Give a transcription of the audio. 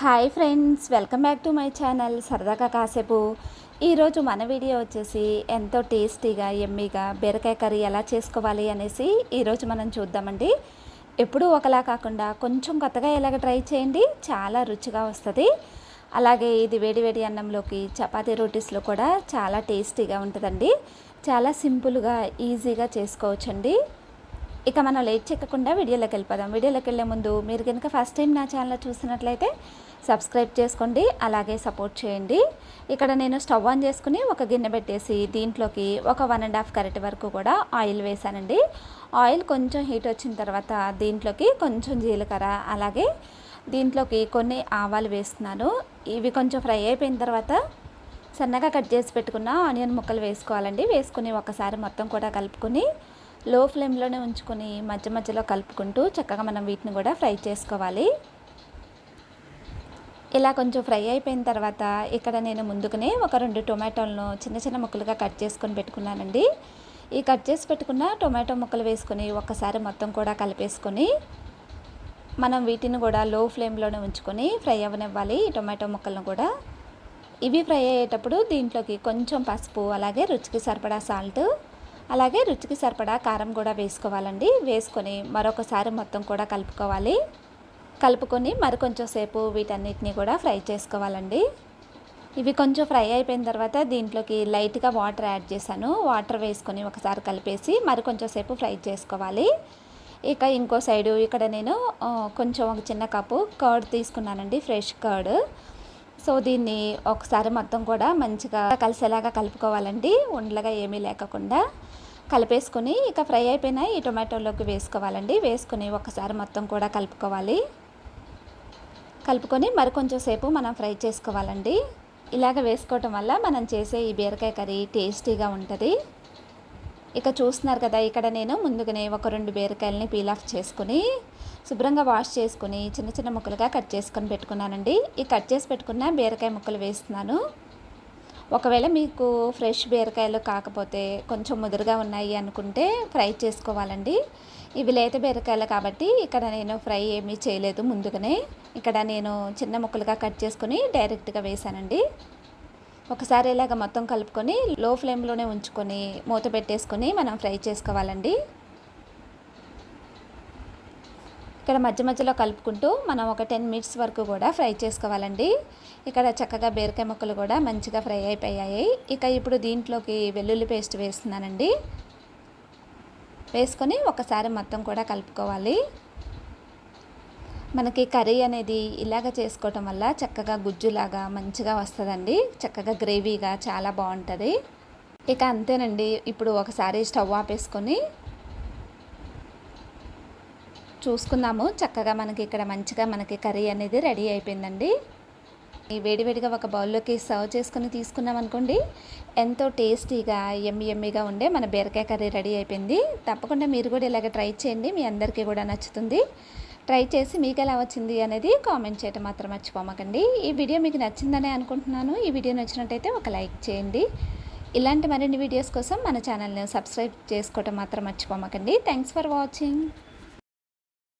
Hi friends welcome back to my channel. సరదాగా కాసేపు. ఈరోజు మన వీడియో వచ్చేసి ఎంతో టేస్టీగా ఎమ్మీగా బీరకాయ కర్రీ ఎలా చేసుకోవాలి అనేసి ఈరోజు మనం చూద్దామండి. ఎప్పుడూ ఒకలా కాకుండా కొంచెం కొత్తగా ఎలాగ ట్రై చేయండి చాలా రుచిగా వస్తుంది. అలాగే ఇది వేడి వేడి అన్నంలోకి చపాతీ రోటీస్లో కూడా చాలా టేస్టీగా ఉంటుందండి. చాలా సింపుల్గా ఈజీగా చేసుకోవచ్చండి. ఇక మనం లేట్ చెక్కకుండా వీడియోలోకి వెళ్ళిపోదాం. వీడియోలోకి వెళ్ళే ముందు మీరు కనుక ఫస్ట్ టైం నా ఛానల్ చూసినట్లయితే సబ్స్క్రైబ్ చేసుకోండి అలాగే సపోర్ట్ చేయండి. ఇక్కడ నేను స్టవ్ ఆన్ చేసుకుని ఒక గిన్నె పెట్టేసి దీంట్లోకి ఒక వన్ అండ్ హాఫ్ కరెక్ట్ వరకు కూడా ఆయిల్ వేసానండి ఆయిల్ కొంచెం హీట్ వచ్చిన తర్వాత దీంట్లోకి కొంచెం జీలకర్ర అలాగే దీంట్లోకి కొన్ని ఆవాలు వేస్తున్నాను. ఇవి కొంచెం ఫ్రై అయిపోయిన తర్వాత సన్నగా కట్ చేసి పెట్టుకున్న ఆనియన్ ముక్కలు వేసుకోవాలండి. వేసుకుని ఒకసారి మొత్తం కూడా కలుపుకొని లో ఫ్లేమ్లోనే ఉంచుకొని మధ్య మధ్యలో కలుపుకుంటూ చక్కగా మనం వీటిని కూడా ఫ్రై చేసుకోవాలి. ఇలా కొంచెం ఫ్రై అయిపోయిన తర్వాత ఇక్కడ నేను ముందుకునే ఒక రెండు టొమాటోలను చిన్న చిన్న ముక్కలుగా కట్ చేసుకొని పెట్టుకున్నానండి. ఈ కట్ చేసి పెట్టుకున్న టొమాటో ముక్కలు వేసుకొని ఒక్కసారి మొత్తం కూడా కలిపేసుకొని మనం వీటిని కూడా లో ఫ్లేమ్లోనే ఉంచుకొని ఫ్రై అవ్వనివ్వాలి ఈ టొమాటో ముక్కలను కూడా. ఇవి ఫ్రై అయ్యేటప్పుడు దీంట్లోకి కొంచెం పసుపు అలాగే రుచికి సరిపడా సాల్ట్ అలాగే రుచికి సరిపడా కారం కూడా వేసుకోవాలండి. వేసుకొని మరొకసారి మొత్తం కూడా కలుపుకోవాలి. కలుపుకొని మరి కొంచెం సేపు వీటన్నిటిని కూడా ఫ్రై చేసుకోవాలండి. ఇవి కొంచెం ఫ్రై అయిపోయిన తర్వాత దీంట్లోకి లైట్గా వాటర్ యాడ్ చేశాను. వాటర్ వేసుకొని ఒకసారి కలిపేసి మరి కొంచెం సేపు ఫ్రై చేసుకోవాలి. ఇక ఇంకో సైడు ఇక్కడ నేను కొంచెం ఒక చిన్న కప్పు కర్డ్ తీసుకున్నానండి ఫ్రెష్ కర్డ్. సో దీన్ని ఒకసారి మొత్తం కూడా మంచిగా కలిసేలాగా కలుపుకోవాలండి. ఉండలుగా ఏమీ లేకుండా కలిపేసుకొని ఇక ఫ్రై అయిపోయిన ఈ టొమాటోలోకి వేసుకోవాలండి. వేసుకొని ఒకసారి మొత్తం కూడా కలుపుకోవాలి. కలుపుకొని మరి కొంచెం సేపు మనం ఫ్రై చేసుకోవాలండి. ఇలాగ వేసుకోవటం వల్ల మనం చేసే ఈ బీరకాయ కర్రీ టేస్టీగా ఉంటుంది. ఇక చూస్తున్నారు కదా ఇక్కడ నేను ముందుగానే ఒక రెండు బీరకాయలని పీల్ ఆఫ్ చేసుకుని శుభ్రంగా వాష్ చేసుకుని చిన్న చిన్న ముక్కలుగా కట్ చేసుకొని పెట్టుకున్నానండి. ఈ కట్ చేసి పెట్టుకున్న బీరకాయ ముక్కలు వేస్తున్నాను. ఒకవేళ మీకు ఫ్రెష్ బీరకాయలు కాకపోతే కొంచెం ముదురుగా ఉన్నాయి అనుకుంటే ఫ్రై చేసుకోవాలండి. ఇవి లేత బీరకాయలు కాబట్టి ఇక్కడ నేను ఫ్రై ఏమీ చేయలేదు ముందుగానే. ఇక్కడ నేను చిన్న ముక్కలుగా కట్ చేసుకుని డైరెక్ట్గా వేసానండి ఒకసారి ఇలాగ మొత్తం కలుపుకొని లో ఫ్లేమ్లోనే ఉంచుకొని మూత పెట్టేసుకొని మనం ఫ్రై చేసుకోవాలండి. ఇక్కడ మధ్య మధ్యలో కలుపుకుంటూ మనం ఒక టెన్ మినిట్స్ వరకు కూడా ఫ్రై చేసుకోవాలండి. ఇక్కడ చక్కగా బీరకాయ ముక్కలు కూడా మంచిగా ఫ్రై అయిపోయాయి. ఇక ఇప్పుడు దీంట్లోకి వెల్లుల్లి పేస్ట్ వేస్తున్నానండి. వేసుకొని ఒకసారి మొత్తం కూడా కలుపుకోవాలి. మనకి కర్రీ అనేది ఇలాగ చేసుకోవటం వల్ల చక్కగా గుజ్జులాగా మంచిగా వస్తుందండి. చక్కగా గ్రేవీగా చాలా బాగుంటుంది. ఇక అంతేనండి. ఇప్పుడు ఒకసారి స్టవ్ ఆపేసుకొని చూసుకుందాము. చక్కగా మనకి ఇక్కడ మంచిగా మనకి కర్రీ అనేది రెడీ అయిపోయిందండి. ఈ వేడివేడిగా ఒక బౌల్లోకి సర్వ్ చేసుకుని తీసుకున్నాం అనుకోండి ఎంతో టేస్టీగా ఎమ్మి ఎమ్మిగా ఉండే మన బీరకాయ కర్రీ రెడీ అయిపోయింది. తప్పకుండా మీరు కూడా ఇలాగ ట్రై చేయండి మీ అందరికీ కూడా నచ్చుతుంది. ట్రై చేసి మీకు ఎలా వచ్చింది అనేది కామెంట్ చేయటం మాత్రం మర్చిపోమకండి. ఈ వీడియో మీకు నచ్చిందనే అనుకుంటున్నాను. ఈ వీడియో నచ్చినట్టయితే ఒక లైక్ చేయండి. ఇలాంటి మరిన్ని వీడియోస్ కోసం మన ఛానల్ని సబ్స్క్రైబ్ చేసుకోవటం మాత్రం మర్చిపోమకండి. Thanks for watching.